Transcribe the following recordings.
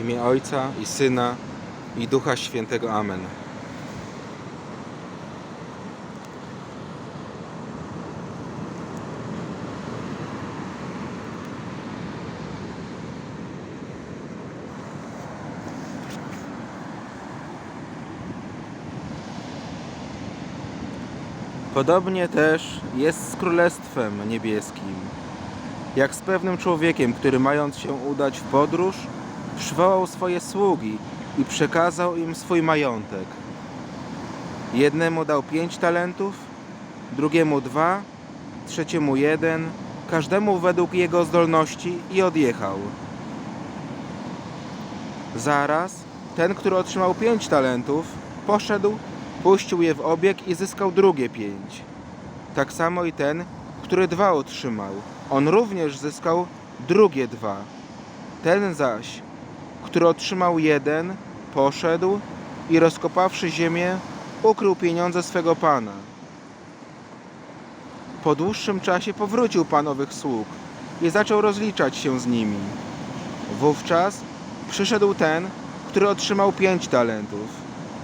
imię Ojca i Syna i Ducha Świętego. Amen. Podobnie też jest z Królestwem Niebieskim. Jak z pewnym człowiekiem, który mając się udać w podróż, przywołał swoje sługi i przekazał im swój majątek. Jednemu dał pięć talentów, drugiemu dwa, trzeciemu jeden, każdemu według jego zdolności i odjechał. Zaraz ten, który otrzymał pięć talentów, poszedł, puścił je w obieg i zyskał drugie pięć. Tak samo i ten, który dwa otrzymał, on również zyskał drugie dwa. Ten zaś, który otrzymał jeden, poszedł i rozkopawszy ziemię, ukrył pieniądze swego pana. Po dłuższym czasie powrócił pan owych sług i zaczął rozliczać się z nimi. Wówczas przyszedł ten, który otrzymał pięć talentów.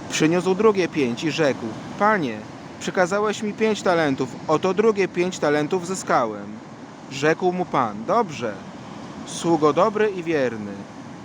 Przyniósł drugie pięć i rzekł: Panie, przekazałeś mi pięć talentów, oto drugie pięć talentów zyskałem. Rzekł mu pan: Dobrze, sługo dobry i wierny.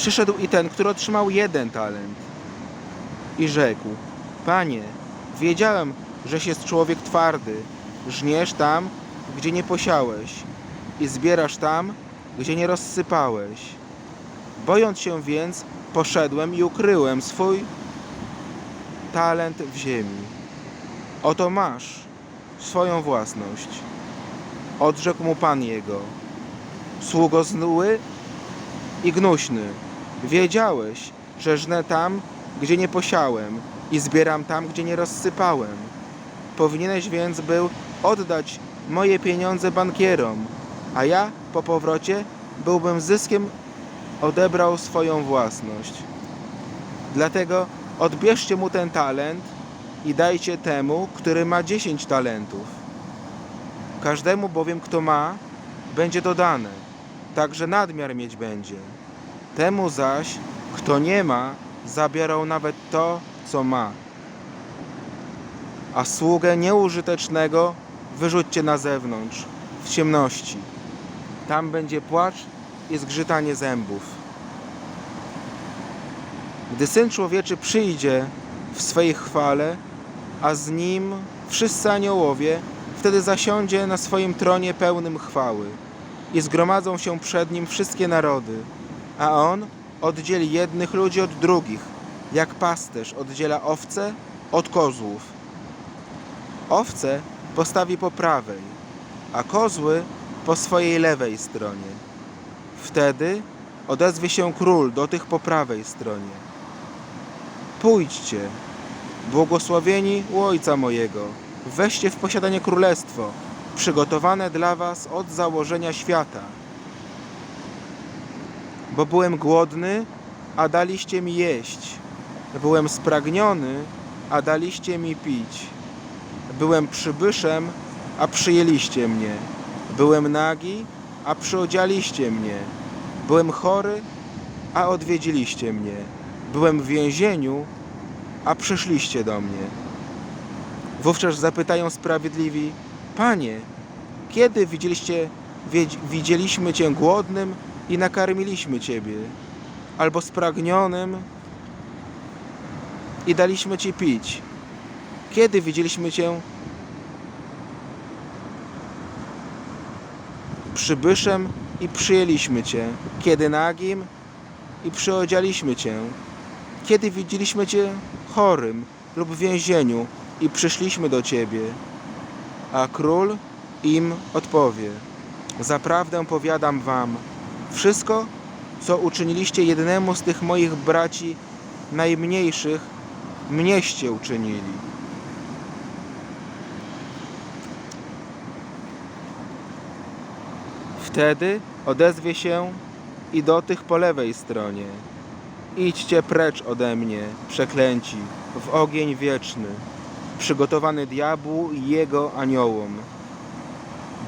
Przyszedł i ten, który otrzymał jeden talent. I rzekł: Panie, wiedziałem, żeś jest człowiek twardy. Żniesz tam, gdzie nie posiałeś, i zbierasz tam, gdzie nie rozsypałeś. Bojąc się więc, poszedłem i ukryłem swój talent w ziemi. Oto masz swoją własność. Odrzekł mu pan jego. Sługo zły i gnuśny. Wiedziałeś, że żnę tam, gdzie nie posiałem i zbieram tam, gdzie nie rozsypałem. Powinieneś więc był oddać moje pieniądze bankierom, a ja po powrocie byłbym zyskiem odebrał swoją własność. Dlatego odbierzcie mu ten talent i dajcie temu, który ma dziesięć talentów. Każdemu bowiem, kto ma, będzie dodane, także nadmiar mieć będzie. Temu zaś, kto nie ma, zabiorą nawet to, co ma. A sługę nieużytecznego wyrzućcie na zewnątrz, w ciemności. Tam będzie płacz i zgrzytanie zębów. Gdy Syn Człowieczy przyjdzie w swej chwale, a z Nim wszyscy aniołowie, wtedy zasiądzie na swoim tronie pełnym chwały i zgromadzą się przed Nim wszystkie narody, a On oddzieli jednych ludzi od drugich, jak pasterz oddziela owce od kozłów. Owce postawi po prawej, a kozły po swojej lewej stronie. Wtedy odezwie się król do tych po prawej stronie. Pójdźcie, błogosławieni u Ojca mojego, weźcie w posiadanie królestwo, przygotowane dla was od założenia świata. Bo byłem głodny, a daliście mi jeść. Byłem spragniony, a daliście mi pić. Byłem przybyszem, a przyjęliście mnie. Byłem nagi, a przyodzialiście mnie. Byłem chory, a odwiedziliście mnie. Byłem w więzieniu, a przyszliście do mnie. Wówczas zapytają sprawiedliwi: Panie, kiedy widzieliście, wiedz- widzieliśmy Cię głodnym i nakarmiliśmy Ciebie, albo spragnionym i daliśmy Ci pić? Kiedy widzieliśmy Cię? Przybyszem i przyjęliśmy Cię, kiedy nagim i przyodzialiśmy Cię, kiedy widzieliśmy Cię chorym lub w więzieniu i przyszliśmy do Ciebie. A król im odpowie: Zaprawdę powiadam Wam, wszystko, co uczyniliście jednemu z tych moich braci najmniejszych, mnieście uczynili. Wtedy odezwie się i do tych po lewej stronie. Idźcie precz ode mnie, przeklęci, w ogień wieczny, przygotowany diabłu i jego aniołom.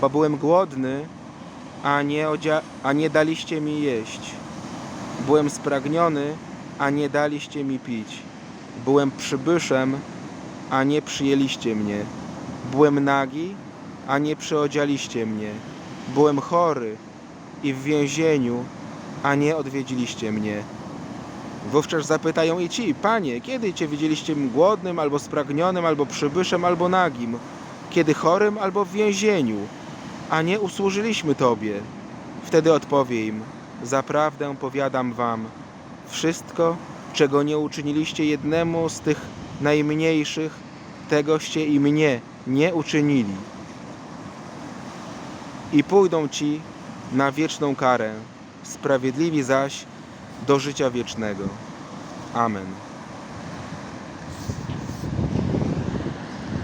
Bo byłem głodny, a nie, a nie daliście mi jeść. Byłem spragniony, a nie daliście mi pić. Byłem przybyszem, a nie przyjęliście mnie. Byłem nagi, a nie przyodzialiście mnie. Byłem chory i w więzieniu, a nie odwiedziliście mnie. Wówczas zapytają i ci, panie, kiedy cię widzieliście głodnym, albo spragnionym, albo przybyszem, albo nagim, kiedy chorym, albo w więzieniu, a nie usłużyliśmy tobie. Wtedy odpowie im, zaprawdę powiadam wam, wszystko, czego nie uczyniliście jednemu z tych najmniejszych, tegoście i mnie nie uczynili. I pójdą ci na wieczną karę, sprawiedliwi zaś do życia wiecznego. Amen.